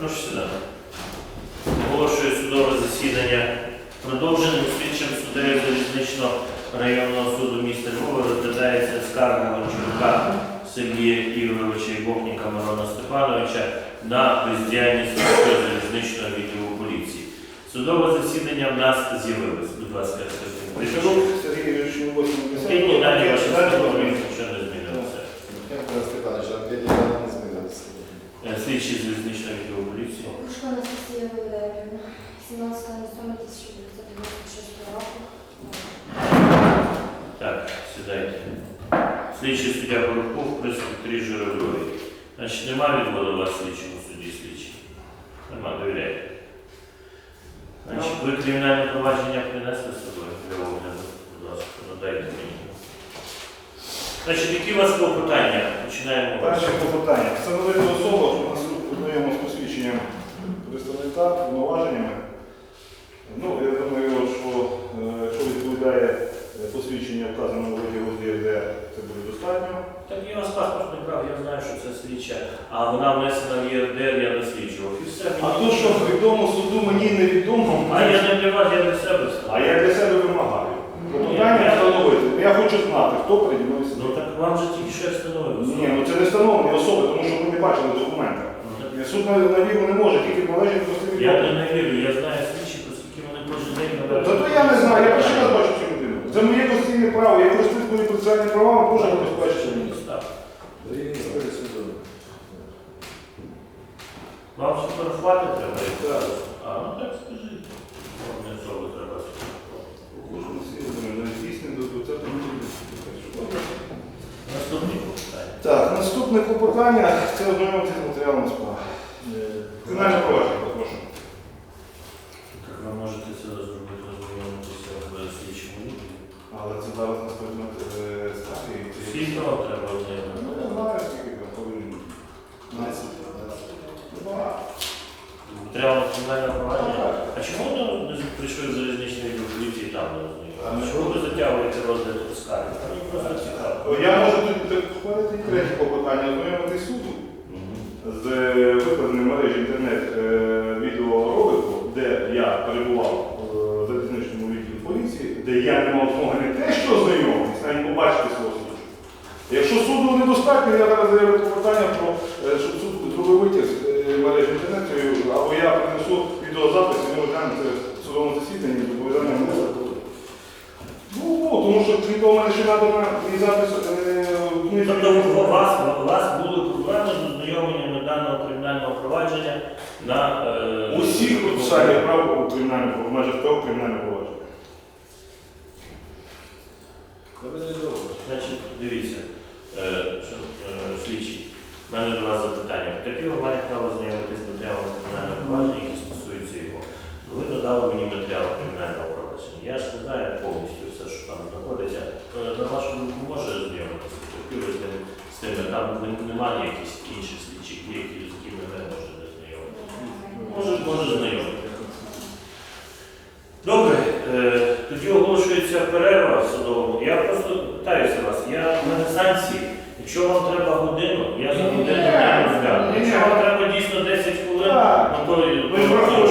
Прошу сідати. Оголошую судове засідання продовженим слідчим суддею залізничного районного суду міста Львова розглядається скарга Гончука Сергія Ігоровича і Богніка Мирона Степановича на бездіяльність залізничного відділу поліції. Судове засідання в нас з'явилось. Будь ласка, Сергій Сергій Ігорович, ви не Слідчий залізничного відділу поліції. Кружко Анастасія Валеріївна, 17 листопада 1996 року. Так, сідайте. Слідчий суддя Горохов, прес-секретарі Журавльові. Значить, нема відводу у вас слідчому суді слідчий? Нема, довіряйте. Значить, ви кримінальне провадження принесли з собою для огляду? Будь ласка, надайте мені. Значить, які у вас клопотання? Починаємо. Перше питання. Встановити особу, познайомо з посвідченням представника, повноваженнями. Ну, я думаю, що е, якщо відповідає е, посвідчення вказаного витягу з ЄРДР, це буде достатньо. Так я вас паспорт не брав, я знаю, що це слідча, а вона внесена в ЄРДР, я досліджував. І все. А то, що відомо суду, мені невідомо, А я не для вас, я для себе а я для себе вимагаю. Питання встановити. Я хочу знати, хто приймався. Ну так вам же тільки що я встановив. Ні, ну це не встановлені особи, тому що ми не бачили документа. Суд на на віру не може, тільки належить простим Я людям. не вірю, я знаю слідчих, оскільки вони кожен день Та то я не знаю, я перший раз бачу цю людину. Це моє конституційне право, я користуюсь своїми процесуальними правами, прошу забезпечити. Вам фотографувати треба? Так. А, ну так скажіть. Вам не особо треба. Кожен слідує, не здійснює до 20 Наступні питання. Так, наступне клопотання це ознайомитися з матеріалами справи. Кримінальне провадження, прошу. Так ви можете це зробити, ознайомитися в слідчому відділі. Але це зараз на е, статії. Скільки вам треба ознайомити? Ну, я знаю, скільки там повинні. Багато. Треба кримінальне провадження? А чому ви прийшли в залізничний поліції і там не А ознайомилися? Чому ви затягуєте розгляд скарги? Мені просто цікаво. Я можу тут підходити третє клопотання, ознайомити мережі інтернет е, відеоролику, де я перебував е, в залізничному відділі поліції, де я не мав змоги не те, що знайомитись, навіть побачити свого слідчого. Якщо суду недостатньо, я зараз заявлю клопотання про е, щоб суд зробив витяг з мережі інтернету, або я принесу відеозапис і ми розглянемо в судовому засіданні з зобов'язанням міністра. Ну, тому що крім того, мене ще надано мій запис. Тобто у вас, були проблеми з ознайомленням провадження на е, Усіх процесуальних прав у кримінальному в межах того кримінального провадження. Значить, дивіться, е, що, е, слідчий, в мене до вас запитання. Такі ви маєте право знайомитися з матеріалом кримінального провадження, які стосуються його. Ви додали мені матеріал кримінального провадження. Я ж не знаю повністю все, що там знаходиться. Е, На вашу думку може знайомитися? Такі ви з ним- з тими, там немає якихось інших слідчих, Може, знайомити. Добре, е, тоді оголошується перерва в судовому. Я просто питаюся вас, я на санкції. Якщо вам треба годину, я за годину не розгляну. Якщо вам треба дійсно 10 хвилин, то